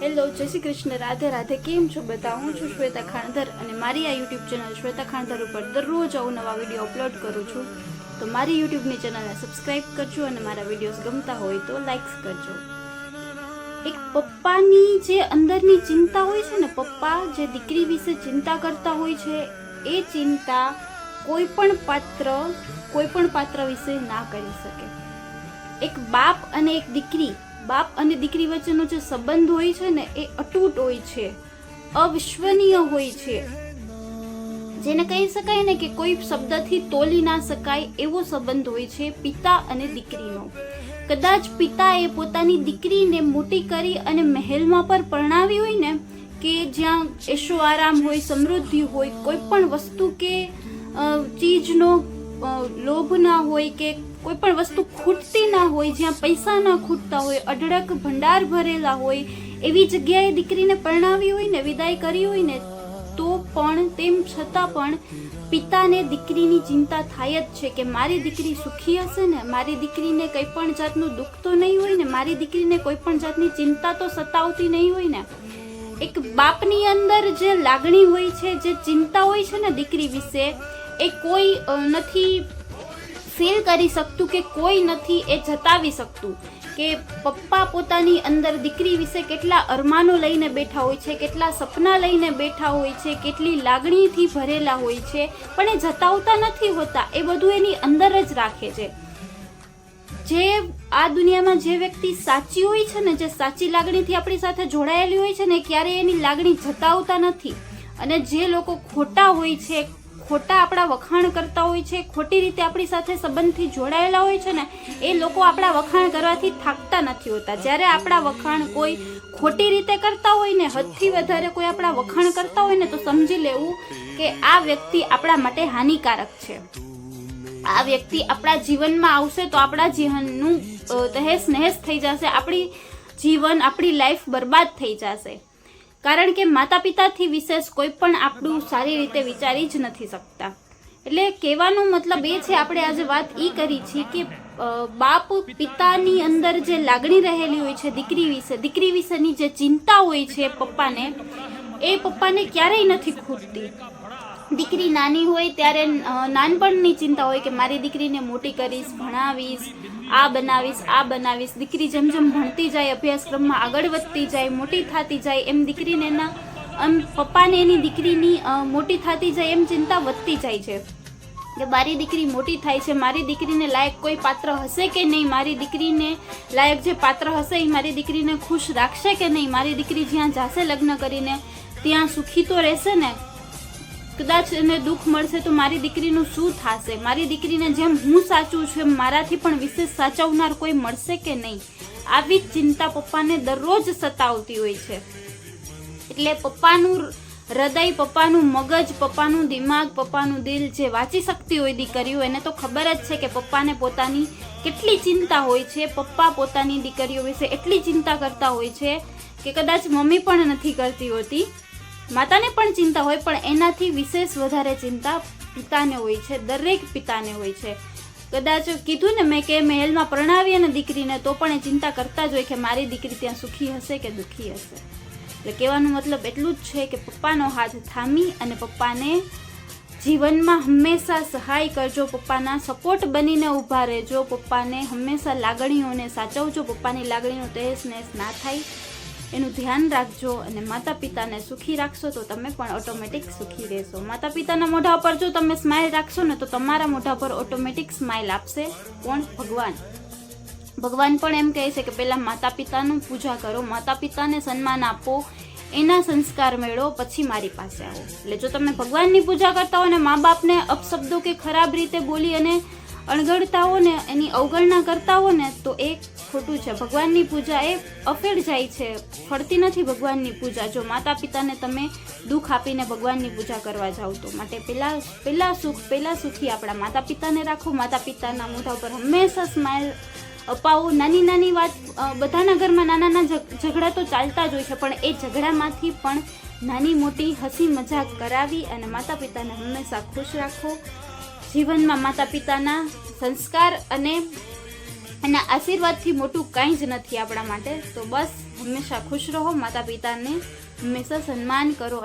Hello, જય શ્રી કૃષ્ણ, રાધે રાધે, કેમ છો બધા? હું છું શ્વેતા ખાણધર અને મારી આ યુટ્યુબ ચેનલ શ્વેતા ખાણધર ઉપર દરરોજ આવું નવા વીડિયો અપલોડ કરું છું. તો મારી યુટ્યુબની ચેનલને સબસ્ક્રાઈબ કરજો અને મારા વિડીયોઝ ગમતા હોય તો લાઇક્સ કરજો. એક પપ્પાની જે અંદરની ચિંતા હોય છે ને, પપ્પા જે દીકરી વિશે ચિંતા કરતા હોય છે, એ ચિંતા કોઈ પણ પાત્ર, કોઈ પણ પાત્ર વિશે ના કરી શકે. એક બાપ અને એક દીકરી બાપ અને દીકરી વચ્ચેનો જે સંબંધ હોય છે ને, એ અતૂટ હોય છે, અવિશ્વનીય હોય છે. જેને કહી શકાય ને કે કોઈ શબ્દથી તોલી ના શકાય એવો સંબંધ હોય છે પિતા અને દીકરીનો. કદાચ પિતાએ પોતાની દીકરીને મોટી કરી અને મહેલમાં પર પરણાવી હોય ને, કે જ્યાં એશો આરામ હોય, સમૃદ્ધિ હોય, કોઈ પણ વસ્તુ કે ચીજનો લોભ ના હોય કે કોઈ પણ વસ્તુ ખૂટતી ના હોય, જ્યાં પૈસા ના ખૂટતા હોય, અઢળક ભંડાર ભરેલા હોય, એવી જગ્યાએ દીકરીને પરણાવી હોય ને, વિદાય કરી હોય ને, તો પણ તેમ છતાં પણ પિતાને દીકરીની ચિંતા થાય જ છે કે મારી દીકરી સુખી હશે ને, મારી દીકરીને કંઈ પણ જાતનું દુઃખ તો નહીં હોય ને, મારી દીકરીને કોઈ પણ જાતની ચિંતા તો સતાવતી નહીં હોય ને. એક બાપની અંદર જે લાગણી હોય છે, જે ચિંતા હોય છે ને દીકરી વિશે, એ કોઈ નથી ફીલ કરી શકતું કે કોઈ નથી એ જતાવી શકતું કે પપ્પા પોતાની અંદર દીકરી વિશે કેટલા અરમાનો લઈને બેઠા હોય છે, કેટલા સપના લઈને બેઠા હોય છે, કેટલી લાગણીથી ભરેલા હોય છે, પણ એ જતાવતા નથી હોતા, એ બધું એની અંદર જ રાખે છે. જે આ દુનિયામાં જે વ્યક્તિ સાચી હોય છે ને, જે સાચી લાગણીથી આપણી સાથે જોડાયેલી હોય છે ને ક્યારેય એની લાગણી જતાવતા નથી. અને જે લોકો ખોટા હોય છે ખોટા આપણા વખાણ કરતા હોય છે, ખોટી રીતે આપણી સાથે સંબંધથી જોડાયેલા હોય છે ને, એ લોકો આપણા વખાણ કરવાથી થાકતા નથી હોતા. જ્યારે આપણા વખાણ કોઈ ખોટી રીતે કરતા હોય ને, હદથી વધારે કોઈ આપણા વખાણ કરતા હોય ને, તો સમજી લેવું કે આ વ્યક્તિ આપણા માટે હાનિકારક છે. આ વ્યક્તિ આપણા જીવનમાં આવશે તો આપણા જીવનનું તહેસ નહેસ થઈ જશે, આપણી જીવન, આપણી લાઈફ બરબાદ થઈ જશે. કારણ કે માતા પિતાથી વિશેષ કોઈ પણ આપણું સારી રીતે વિચારી જ નથી શકતા. એટલે કહેવાનો મતલબ એ છે, આપણે આજે વાત એ કરી છે કે બાપ પિતાની અંદર જે લાગણી રહેલી હોય છે દીકરી વિશે, દીકરી વિશેની જે ચિંતા હોય છે પપ્પાને, એ પપ્પાને ક્યારેય નથી ખૂટતી. દીકરી નાની હોય ત્યારે નાનપણની ચિંતા હોય કે મારી દીકરીને મોટી કરીશ, ભણાવીશ, આ બનાવીશ આ બનાવીશ. દીકરી જેમ જેમ ભણતી જાય, અભ્યાસક્રમમાં આગળ વધતી જાય, મોટી થતી જાય, એમ દીકરીને એના આમ પપ્પાને એની દીકરીની મોટી થતી જાય એમ ચિંતા વધતી જાય છે. કે મારી દીકરી મોટી થાય છે, મારી દીકરીને લાયક કોઈ પાત્ર હશે કે નહીં? મારી દીકરીને લાયક જે પાત્ર હશે એ મારી દીકરીને ખુશ રાખશે કે નહીં? મારી દીકરી જ્યાં જાશે લગ્ન કરીને, ત્યાં સુખી તો રહેશે ને? કદાચ એને દુઃખ મળશે તો મારી દીકરીનું શું થશે? મારી દીકરીને જેમ હું સાચું છું એમ મારાથી પણ વિશેષ સાચવનાર કોઈ મળશે કે નહીં? આવી જ ચિંતા પપ્પાને દરરોજ સતાવતી હોય છે. એટલે પપ્પાનું હૃદય, પપ્પાનું મગજ, પપ્પાનું દિમાગ, પપ્પાનું દિલ જે વાંચી શકતી હોય દીકરીઓ, એને તો ખબર જ છે કે પપ્પાને પોતાની કેટલી ચિંતા હોય છે. પપ્પા પોતાની દીકરીઓ વિશે એટલી ચિંતા કરતા હોય છે કે કદાચ મમ્મી પણ નથી કરતી હોતી. માતાને પણ ચિંતા હોય, પણ એનાથી વિશેષ વધારે ચિંતા પિતાને હોય છે, દરેક પિતાને હોય છે. કદાચ કીધું ને મેં કે મહેલમાં પ્રણાવી અને દીકરીને, તો પણ એ ચિંતા કરતા જ હોય કે મારી દીકરી ત્યાં સુખી હશે કે દુઃખી હશે. એટલે કહેવાનો મતલબ એટલું જ છે કે પપ્પાનો હાથ થામી અને પપ્પાને જીવનમાં હંમેશા સહાય કરજો, પપ્પાના સપોર્ટ બનીને ઊભા રહેજો, પપ્પાને હંમેશા લાગણીઓને સાચવજો, પપ્પાની લાગણીનો તહેસ નહેસ ના થાય. એનું ધ્યાન રાખજો અને માતા પિતાને સુખી રાખશો તો તમે પણ ઓટોમેટિક સુખી રહેશો. માતા પિતાના મોઢા પર જો તમે સ્માઇલ રાખશો ને તો તમારા મોઢા પર ઓટોમેટિક સ્માઇલ આપશે. કોણ? ભગવાન. ભગવાન પણ એમ કહે છે કે પહેલાં માતા પિતાનું પૂજા કરો માતા પિતાને સન્માન આપો, એના સંસ્કાર મેળવો, પછી મારી પાસે આવો. એટલે જો તમે ભગવાનની પૂજા કરતા હો ને મા બાપને અપશબ્દો કે ખરાબ રીતે બોલી અને અણગડતા હો ને એની અવગણના કરતા હો ને તો એ ખોટું છે. ભગવાનની પૂજા એ અફેડ જાય છે. ફળતી નથી ભગવાનની પૂજા. જો માતા પિતાને તમે દુઃખ આપીને ભગવાનની પૂજા કરવા જાઓ તો માટે પહેલાં પહેલાં સુખ પહેલાં સુખી આપણા માતા પિતાને રાખો. માતા પિતાના મોઢા ઉપર હંમેશા સ્માઇલ અપાવો. નાની નાની વાત બધાના ઘરમાં નાના નાના ઝઘડા તો ચાલતા જ હોય છે, પણ એ ઝઘડામાંથી પણ નાની, મોટી હસી મજાક કરાવી અને માતા પિતાને હંમેશા ખુશ રાખો. જીવનમાં માતા પિતાના સંસ્કાર અને અને આશીર્વાદથી મોટું કાંઈ જ નથી આપણા માટે. તો બસ, હંમેશા ખુશ રહો માતા પિતાને હંમેશા સન્માન કરો